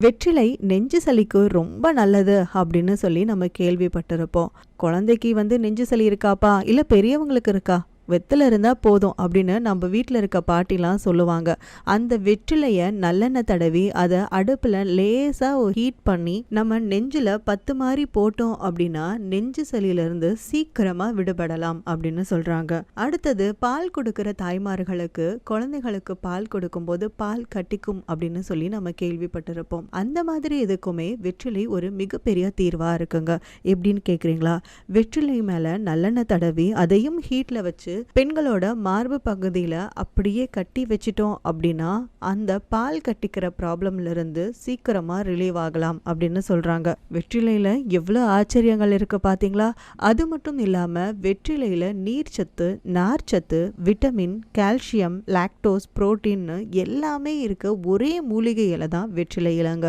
வெற்றிலை நெஞ்சு சளிக்கு ரொம்ப நல்லது அப்படின்னு சொல்லி நம்ம கேள்விப்பட்டிருப்போம். குழந்தைக்கு வந்து நெஞ்சு சளி இருக்காப்பா? இல்லை பெரியவங்களுக்கு இருக்கா? வெத்தலை இருந்தால் போதும் அப்படின்னு நம்ம வீட்டில் இருக்க பாட்டிலாம் சொல்லுவாங்க. அந்த வெற்றிலையை நல்லெண்ணெய் தடவி அதை அடுப்பில் லேசாக ஹீட் பண்ணி நம்ம நெஞ்சில் பத்து மாதிரி போட்டோம் அப்படின்னா நெஞ்சு சளியிலிருந்து சீக்கிரமாக விடுபடலாம் அப்படின்னு சொல்கிறாங்க அடுத்தது பால் கொடுக்குற தாய்மார்களுக்கு குழந்தைகளுக்கு பால் கொடுக்கும்போது பால் கட்டிக்கும் அப்படின்னு சொல்லி நம்ம கேள்விப்பட்டிருப்போம். அந்த மாதிரி எதுக்குமே வெற்றிலை ஒரு மிகப்பெரிய தீர்வாக இருக்குங்க. எப்படின்னு கேட்குறீங்களா வெற்றிலை மேலே நல்லெண்ணெய் தடவி அதையும் ஹீட்டில் வச்சு பெண்களோட மார்பு பகுதியில் அப்படியே கட்டி வச்சிட்டோம் அப்படின்னா அந்த பால் கட்டிக்கிற ப்ராப்ளம்ல இருந்து சீக்கிரமா ரிலீவ் ஆகலாம் அப்படின்னு சொல்றாங்க. வெற்றிலையில எவ்வளோ ஆச்சரியங்கள் இருக்கு பாத்தீங்களா? அது மட்டும் இல்லாம வெற்றிலையில நீர்ச்சத்து நார்ச்சத்து விட்டமின் கால்சியம் லாக்டோஸ் புரோட்டீன் எல்லாமே இருக்க ஒரே மூலிகை தான் வெற்றிலை இலைங்க